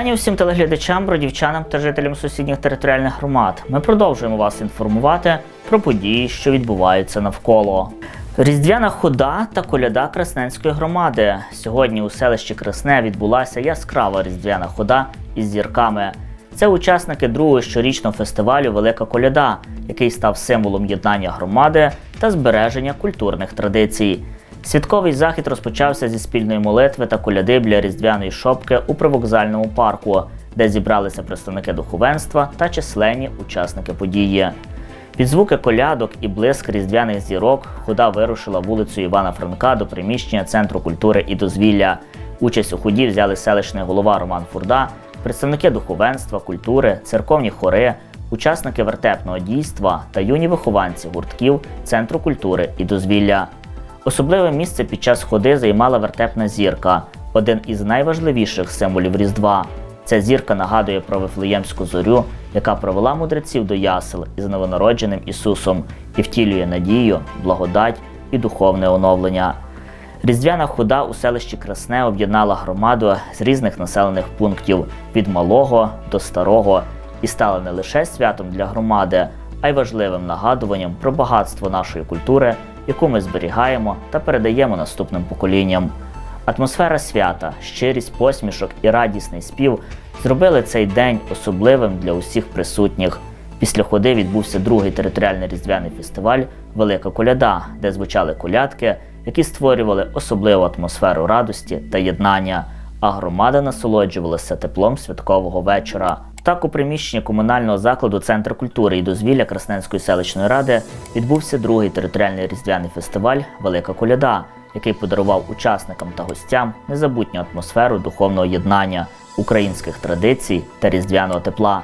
Вітання усім телеглядачам, бродівчанам та жителям сусідніх територіальних громад. Ми продовжуємо вас інформувати про події, що відбуваються навколо. Різдвяна хода та коляда Красненської громади. Сьогодні у селищі Красне відбулася яскрава різдвяна хода із зірками. Це учасники другого щорічного фестивалю Велика коляда, який став символом єднання громади та збереження культурних традицій. Святковий захід розпочався зі спільної молитви та коляди біля різдвяної шопки у привокзальному парку, де зібралися представники духовенства та численні учасники події. Під звуки колядок і блиск різдвяних зірок хода вирушила вулицю Івана Франка до приміщення Центру культури і дозвілля. Участь у ході взяли селищний голова Роман Фурда, представники духовенства, культури, церковні хори, учасники вертепного дійства та юні вихованці гуртків Центру культури і дозвілля. Особливе місце під час ходи займала вертепна зірка, один із найважливіших символів Різдва. Ця зірка нагадує про Вифлеємську зорю, яка провела мудреців до ясел із новонародженим Ісусом і втілює надію, благодать і духовне оновлення. Різдвяна хода у селищі Красне об'єднала громаду з різних населених пунктів від малого до старого і стала не лише святом для громади, а й важливим нагадуванням про багатство нашої культури, яку ми зберігаємо та передаємо наступним поколінням. Атмосфера свята, щирість посмішок і радісний спів зробили цей день особливим для усіх присутніх. Після ходи відбувся другий територіальний різдвяний фестиваль Велика коляда, де звучали колядки, які створювали особливу атмосферу радості та єднання, а громада насолоджувалася теплом святкового вечора. Так, у приміщенні комунального закладу Центр культури і дозвілля Красненської селищної ради відбувся другий територіальний різдвяний фестиваль Велика коляда, який подарував учасникам та гостям незабутню атмосферу духовного єднання, українських традицій та різдвяного тепла.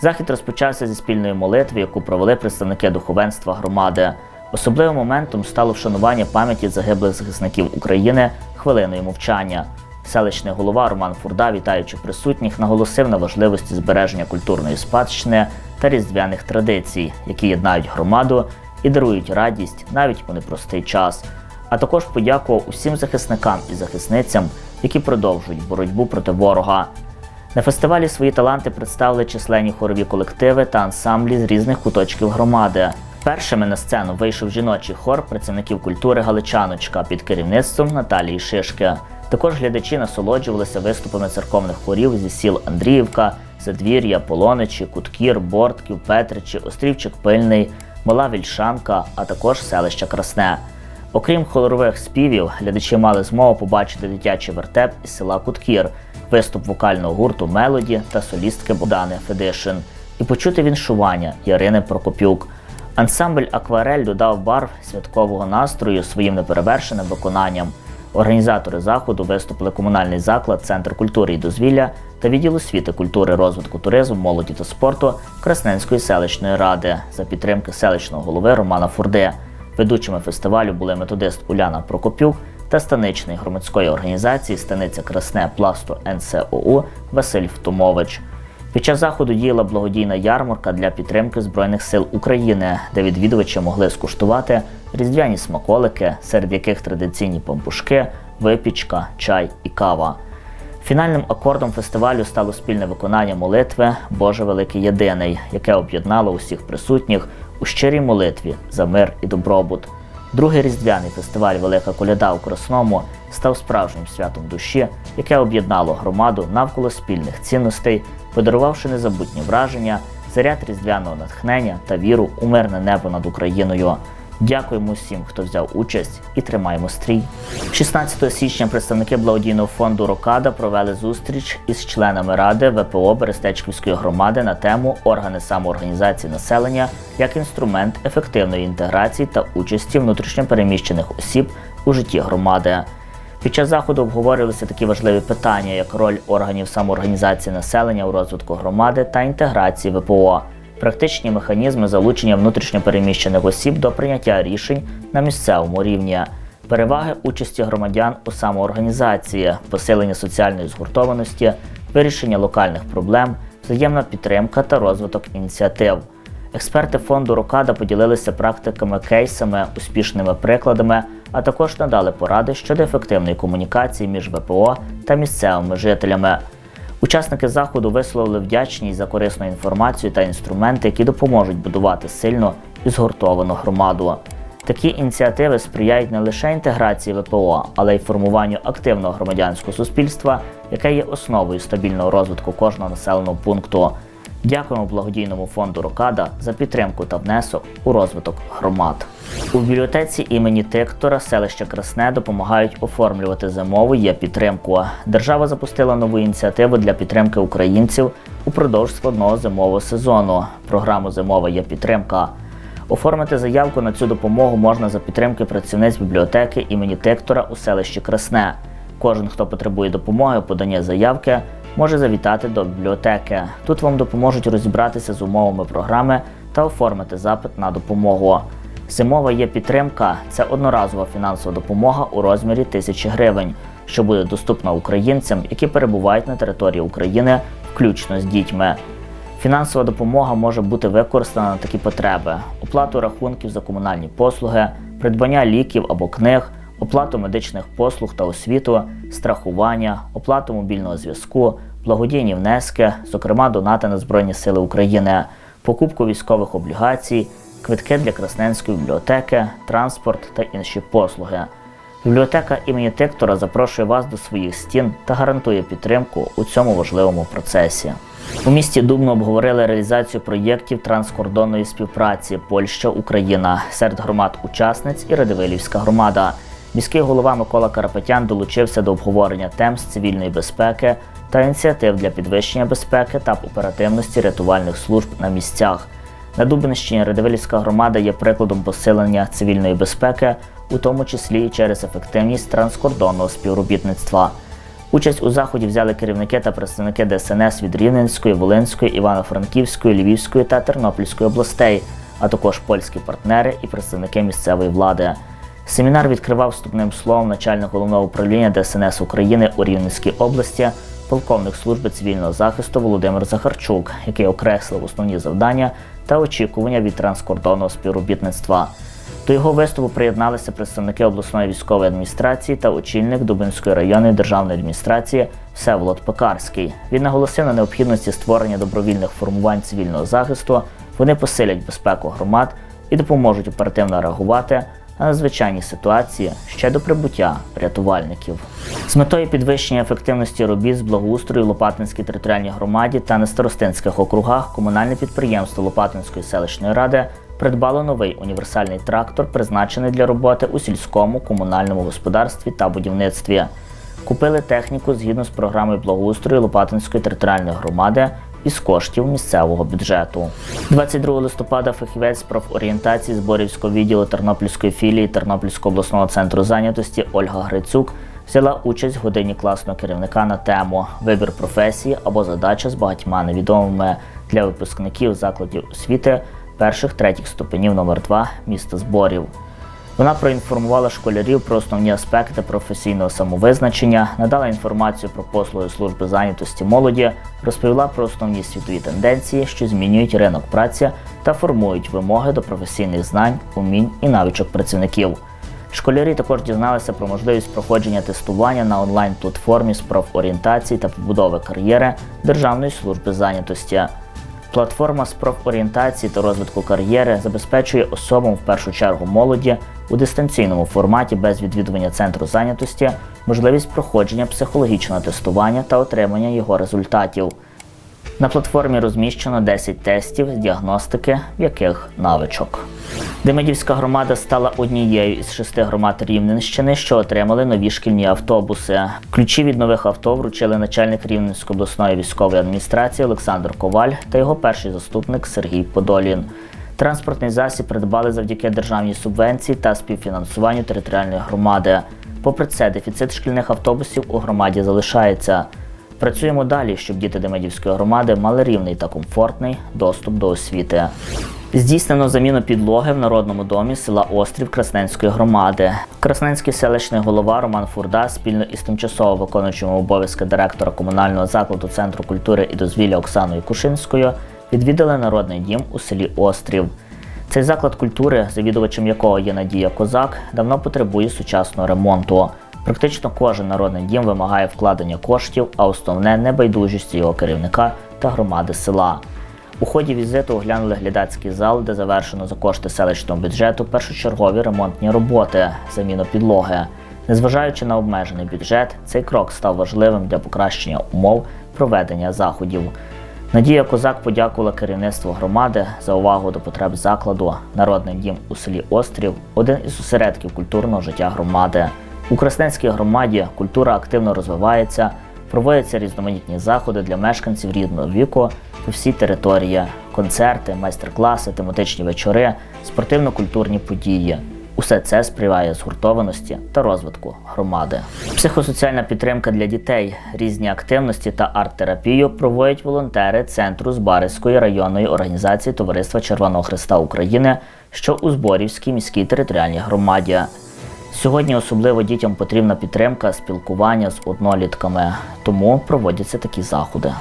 Захід розпочався зі спільної молитви, яку провели представники духовенства громади. Особливим моментом стало вшанування пам'яті загиблих захисників України хвилиною мовчання. Селищний голова Роман Фурда, вітаючи присутніх, наголосив на важливості збереження культурної спадщини та різдвяних традицій, які єднають громаду і дарують радість навіть у непростий час. А також подякував усім захисникам і захисницям, які продовжують боротьбу проти ворога. На фестивалі свої таланти представили численні хорові колективи та ансамблі з різних куточків громади. Першими на сцену вийшов жіночий хор працівників культури Галичаночка під керівництвом Наталії Шишки. Також глядачі насолоджувалися виступами церковних хорів зі сіл Андріївка, Задвір'я, Полоничі, Куткір, Бортків, Петричі, Острівчик Пильний, Мала Вільшанка, а також селище Красне. Окрім хорових співів, глядачі мали змогу побачити дитячий вертеп із села Куткір, виступ вокального гурту Мелоді та солістки Богдани Федишин, і почути віншування Ярини Прокопюк. Ансамбль Акварель додав барв святкового настрою своїм неперевершеним виконанням. Організатори заходу виступили комунальний заклад, Центр культури і дозвілля та відділ освіти, культури, розвитку туризму, молоді та спорту Красненської селищної ради за підтримки селищного голови Романа Фурди. Ведучими фестивалю були методист Уляна Прокопюк та станичний громадської організації Станиця Красне Пласту НСОУ Василь Втомович. Під час заходу діяла благодійна ярмарка для підтримки Збройних сил України, де відвідувачі могли скуштувати різдвяні смаколики, серед яких традиційні пампушки, випічка, чай і кава. Фінальним акордом фестивалю стало спільне виконання молитви Боже Великий Єдиний, яке об'єднало усіх присутніх у щирій молитві за мир і добробут. Другий різдвяний фестиваль Велика Коляда у Красному став справжнім святом душі, яке об'єднало громаду навколо спільних цінностей, подарувавши незабутні враження, заряд різдвяного натхнення та віру у мирне небо над Україною. Дякуємо всім, хто взяв участь, і тримаємо стрій. 16 січня представники благодійного фонду Рокада провели зустріч із членами ради ВПО Берестечківської громади на тему органи самоорганізації населення як інструмент ефективної інтеграції та участі внутрішньопереміщених осіб у житті громади. Під час заходу обговорювалися такі важливі питання, як роль органів самоорганізації населення у розвитку громади та інтеграції ВПО практичні механізми залучення внутрішньопереміщених осіб до прийняття рішень на місцевому рівні, переваги участі громадян у самоорганізації, посилення соціальної згуртованості, вирішення локальних проблем, взаємна підтримка та розвиток ініціатив. Експерти фонду Рокада поділилися практиками, кейсами, успішними прикладами, а також надали поради щодо ефективної комунікації між ВПО та місцевими жителями. Учасники заходу висловили вдячність за корисну інформацію та інструменти, які допоможуть будувати сильну і згуртовану громаду. Такі ініціативи сприяють не лише інтеграції ВПО, але й формуванню активного громадянського суспільства, яке є основою стабільного розвитку кожного населеного пункту. Дякуємо благодійному фонду Рокада за підтримку та внесок у розвиток громад. У бібліотеці імені Тиктора селища Красне допомагають оформлювати зимову є підтримку. Держава запустила нову ініціативу для підтримки українців упродовж складного зимового сезону. Програму Зимова є підтримка. Оформити заявку на цю допомогу можна за підтримки працівниць бібліотеки імені Тиктора у селищі Красне. Кожен, хто потребує допомоги у поданні заявки, може завітати до бібліотеки. Тут вам допоможуть розібратися з умовами програми та оформити запит на допомогу. Зимова є підтримка це одноразова фінансова допомога у розмірі тисячі гривень, що буде доступна українцям, які перебувають на території України, включно з дітьми. Фінансова допомога може бути використана на такі потреби: оплату рахунків за комунальні послуги, придбання ліків або книг, оплату медичних послуг та освіту, страхування, оплату мобільного зв'язку, благодійні внески, зокрема донати на Збройні Сили України, покупку військових облігацій, квитки для Красненської бібліотеки, транспорт та інші послуги. Бібліотека імені Тиктора запрошує вас до своїх стін та гарантує підтримку у цьому важливому процесі. У місті Дубно обговорили реалізацію проєктів транскордонної співпраці Польща Україна серед громад-учасниць і Радивилівська громада. Міський голова Микола Карапетян долучився до обговорення тем з цивільної безпеки та ініціатив для підвищення безпеки та оперативності рятувальних служб на місцях. На Дубинщині Радивилівська громада є прикладом посилення цивільної безпеки, у тому числі і через ефективність транскордонного співробітництва. Участь у заході взяли керівники та представники ДСНС від Рівненської, Волинської, Івано-Франківської, Львівської та Тернопільської областей, а також польські партнери і представники місцевої влади. Семінар відкривав вступним словом начальник головного управління ДСНС України у Рівненській області, полковник служби цивільного захисту Володимир Захарчук, який окреслив основні завдання та очікування від транскордонного співробітництва. До його виступу приєдналися представники обласної військової адміністрації та очільник Дубинської районної державної адміністрації Всеволод Пекарський. Він наголосив на необхідності створення добровільних формувань цивільного захисту. Вони посилять безпеку громад і допоможуть оперативно реагувати на надзвичайні ситуації ще до прибуття рятувальників. З метою підвищення ефективності робіт з благоустрою Лопатинській територіальній громаді та на старостинських округах комунальне підприємство Лопатинської селищної ради придбало новий універсальний трактор, призначений для роботи у сільському комунальному господарстві та будівництві. Купили техніку згідно з програмою благоустрою Лопатинської територіальної громади із коштів місцевого бюджету. 22 листопада фахівець з профорієнтації зборівського відділу Тернопільської філії Тернопільського обласного центру зайнятості Ольга Грицюк взяла участь в годині класного керівника на тему Вибір професії або задача з багатьма невідомими для випускників закладів освіти перших третіх ступенів номер 2 міста зборів. Вона проінформувала школярів про основні аспекти професійного самовизначення, надала інформацію про послуги служби зайнятості молоді, розповіла про основні світові тенденції, що змінюють ринок праці та формують вимоги до професійних знань, умінь і навичок працівників. Школярі також дізналися про можливість проходження тестування на онлайн-платформі з профорієнтації та побудови кар'єри Державної служби зайнятості. Платформа з профорієнтації та розвитку кар'єри забезпечує особам в першу чергу молоді у дистанційному форматі без відвідування центру зайнятості можливість проходження психологічного тестування та отримання його результатів. На платформі розміщено 10 тестів з діагностики яких навичок. Демидівська громада стала однією із шести громад Рівненщини, що отримали нові шкільні автобуси. Ключі від нових авто вручили начальник Рівненської обласної військової адміністрації Олександр Коваль та його перший заступник Сергій Подолін. Транспортний засіб придбали завдяки державній субвенції та співфінансуванню територіальної громади. Попри це, дефіцит шкільних автобусів у громаді залишається. Працюємо далі, щоб діти Демидівської громади мали рівний та комфортний доступ до освіти. Здійснено заміну підлоги в народному домі села Острів Красненської громади. Красненський селищний голова Роман Фурда спільно із тимчасово виконуючим обов'язки директора комунального закладу Центру культури і дозвілля Оксаною Кушинською відвідали народний дім у селі Острів. Цей заклад культури, завідувачем якого є Надія Козак, давно потребує сучасного ремонту. Практично кожен народний дім вимагає вкладення коштів, а основне небайдужість його керівника та громади села. У ході візиту оглянули глядацький зал, де завершено за кошти селищного бюджету першочергові ремонтні роботи, заміну підлоги. Незважаючи на обмежений бюджет, цей крок став важливим для покращення умов проведення заходів. Надія Козак подякувала керівництву громади за увагу до потреб закладу. Народний дім у селі Острів один із осередків культурного життя громади. У Красненській громаді культура активно розвивається, проводяться різноманітні заходи для мешканців рідного віку по всій території, концерти, майстер-класи, тематичні вечори, спортивно-культурні події. Усе це сприяє згуртованості та розвитку громади. Психосоціальна підтримка для дітей, різні активності та арт-терапію проводять волонтери центру Збаrizької районної організації Товариства Червоного Христа України, що у Зборівській міській територіальній громаді. Сьогодні особливо дітям потрібна підтримка, спілкування з однолітками, тому проводяться такі заходи.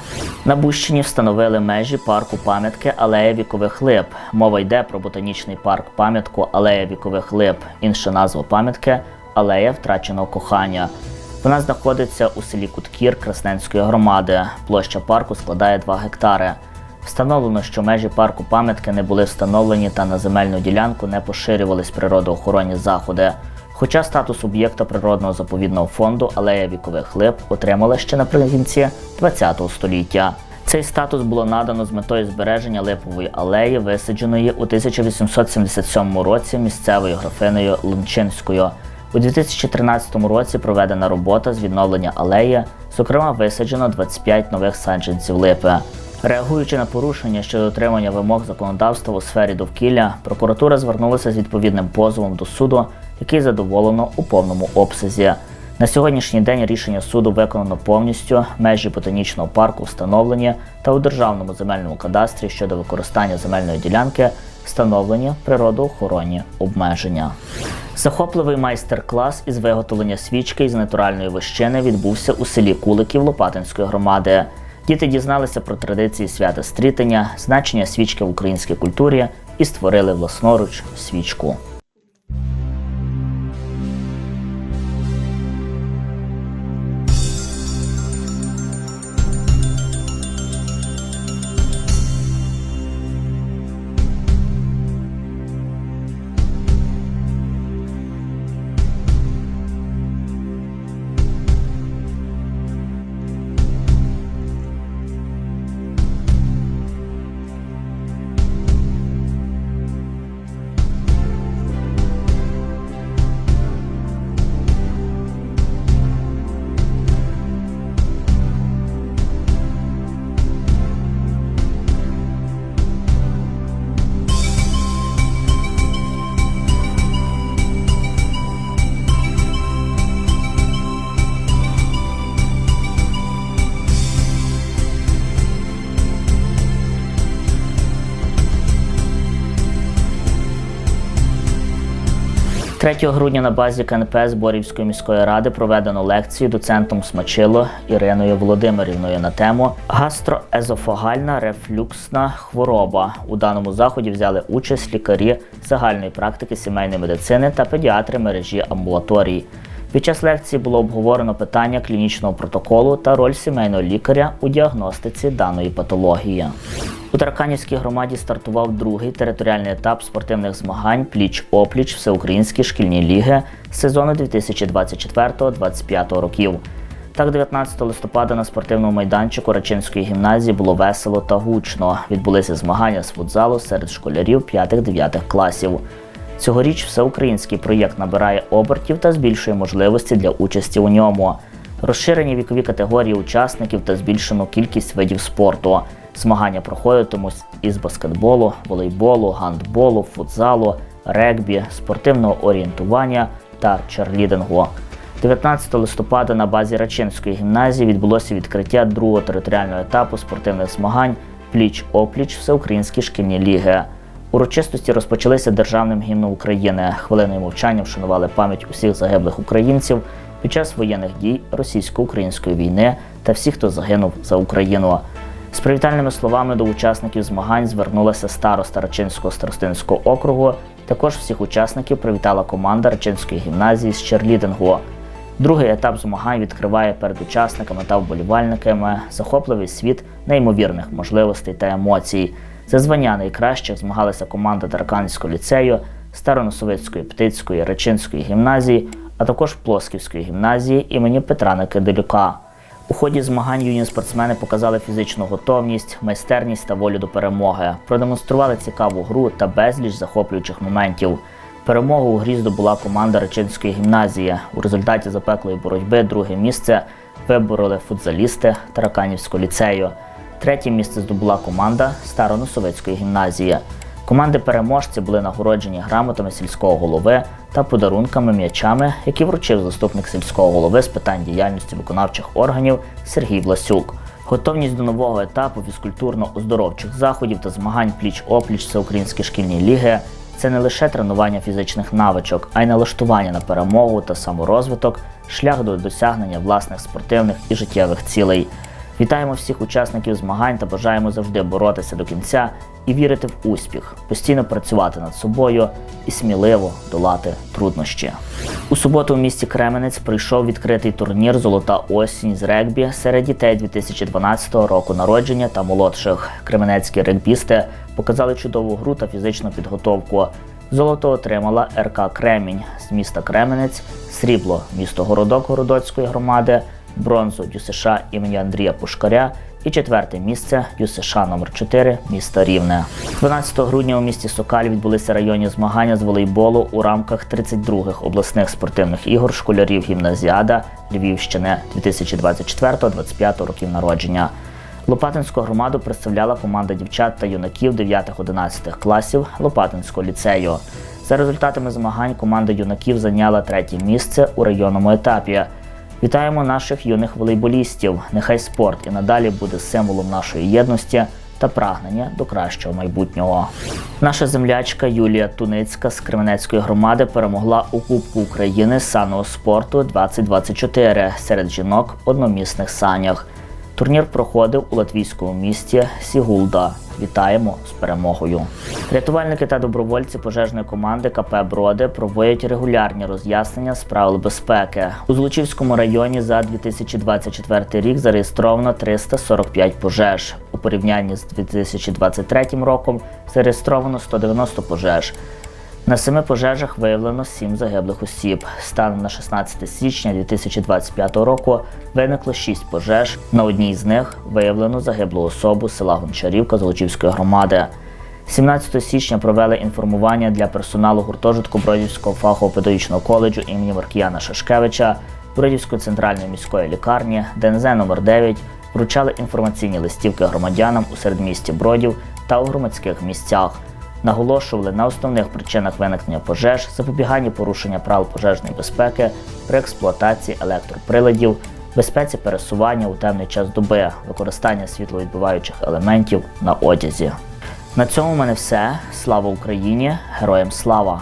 На Бущині встановили межі парку пам'ятки Алея вікових лип. Мова йде про ботанічний парк пам'ятку Алея вікових лип. Інша назва пам'ятки Алея втраченого кохання. Вона знаходиться у селі Куткір Красненської громади. Площа парку складає 2 гектари. Встановлено, що межі парку пам'ятки не були встановлені та на земельну ділянку не поширювались природоохоронні заходи. Хоча статус об'єкта природного заповідного фонду алея вікових лип отримала ще наприкінці ХХ століття. Цей статус було надано з метою збереження липової алеї, висадженої у 1877 році місцевою графиною Лунчинською. У 2013 році проведена робота з відновлення алеї, зокрема висаджено 25 нових саджанців липи. Реагуючи на порушення щодо дотримання вимог законодавства у сфері довкілля, прокуратура звернулася з відповідним позовом до суду, який задоволено у повному обсязі. На сьогоднішній день рішення суду виконано повністю, межі ботанічного парку встановлені та у державному земельному кадастрі щодо використання земельної ділянки встановлені природоохоронні обмеження. Захопливий майстер-клас із виготовлення свічки із натуральної вощини відбувся у селі Куликів Лопатинської громади. Діти дізналися про традиції свята стрітення, значення свічки в українській культурі і створили власноруч свічку. – 3 грудня на базі КНП Зборівської міської ради проведено лекцію доцентом Смачило Іриною Володимирівною на тему гастроезофагальна рефлюксна хвороба. У даному заході взяли участь лікарі загальної практики сімейної медицини та педіатри мережі амбулаторій. Під час лекції було обговорено питання клінічного протоколу та роль сімейного лікаря у діагностиці даної патології. У Тараканівській громаді стартував другий територіальний етап спортивних змагань пліч-опліч Всеукраїнські шкільні ліги сезону 2024-2025 років. Так, 19 листопада на спортивному майданчику Рачинської гімназії було весело та гучно. Відбулися змагання з футзалу серед школярів 5-9 класів. Цьогоріч всеукраїнський проєкт набирає обертів та збільшує можливості для участі у ньому. Розширені вікові категорії учасників та збільшену кількість видів спорту. Змагання проходитимуть із баскетболу, волейболу, гандболу, футзалу, регбі, спортивного орієнтування та черлідингу. 19 листопада на базі Рачинської гімназії відбулося відкриття другого територіального етапу спортивних змагань Пліч-опліч Всеукраїнські шкільні ліги. Урочистості розпочалися державним гімном України. Хвилиною мовчання вшанували пам'ять усіх загиблих українців під час воєнних дій російсько-української війни та всіх, хто загинув за Україну. З привітальними словами до учасників змагань звернулася староста Рачинського старостинського округу. Також всіх учасників привітала команда Рачинської гімназії з черлідингу. Другий етап змагань відкриває перед учасниками та вболівальниками захопливий світ неймовірних можливостей та емоцій. За звання найкращих змагалися команда Тарканівського ліцею, Староносовицької, Птицької, Речинської гімназії, а також Плосківської гімназії імені Петра Никидилюка. У ході змагань юні спортсмени показали фізичну готовність, майстерність та волю до перемоги, продемонстрували цікаву гру та безліч захоплюючих моментів. Перемогу у грі здобула команда Речинської гімназії. У результаті запеклої боротьби друге місце вибороли футзалісти Тараканівського ліцею. Третє місце здобула команда Староносовицької гімназії. Команди переможці були нагороджені грамотами сільського голови та подарунками м'ячами, які вручив заступник сільського голови з питань діяльності виконавчих органів Сергій Власюк. Готовність до нового етапу фізкультурно-оздоровчих заходів та змагань пліч-опліч всеукраїнські шкільні ліги це не лише тренування фізичних навичок, а й налаштування на перемогу та саморозвиток, шлях до досягнення власних спортивних і життєвих цілей. Вітаємо всіх учасників змагань та бажаємо завжди боротися до кінця і вірити в успіх, постійно працювати над собою і сміливо долати труднощі. У суботу в місті Кременець прийшов відкритий турнір Золота осінь з регбі серед дітей 2012 року народження та молодших. Кременецькі регбісти показали чудову гру та фізичну підготовку. Золото отримала РК Кремінь з міста Кременець, срібло місто Городок Городоцької громади, бронзу ДЮСШ імені Андрія Пушкаря і четверте місце ДЮСШ номер 4 міста Рівне. 12 грудня у місті Сокаль відбулися районні змагання з волейболу у рамках 32-х обласних спортивних ігор школярів гімназіада Львівщини 2024-25 років народження. Лопатинську громаду представляла команда дівчат та юнаків 9-11 класів Лопатинського ліцею. За результатами змагань команда юнаків зайняла третє місце у районному етапі. Вітаємо наших юних волейболістів. Нехай спорт і надалі буде символом нашої єдності та прагнення до кращого майбутнього. Наша землячка Юлія Туницька з Кременецької громади перемогла у Кубку України з санного спорту 2024 серед жінок одномісних санях. Турнір проходив у латвійському місті Сігулда. Вітаємо з перемогою. Рятувальники та добровольці пожежної команди КП Броди проводять регулярні роз'яснення з правил безпеки. У Злочівському районі за 2024 рік зареєстровано 345 пожеж. У порівнянні з 2023 роком зареєстровано 190 пожеж. На семи пожежах виявлено сім загиблих осіб. Станом на 16 січня 2025 року виникло шість пожеж. На одній з них виявлено загиблу особу села Гончарівка Золочівської громади. 17 січня провели інформування для персоналу гуртожитку Бродівського фахово-педагогічного коледжу імені Маркіяна Шашкевича, Бродівської центральної міської лікарні, ДНЗ номер 9 вручали інформаційні листівки громадянам у середмісті Бродів та у громадських місцях наголошували на основних причинах виникнення пожеж, запобіганні порушення правил пожежної безпеки при експлуатації електроприладів, безпеці пересування у темний час доби, використання світловідбиваючих елементів на одязі. На цьому в мене все. Слава Україні! Героям слава!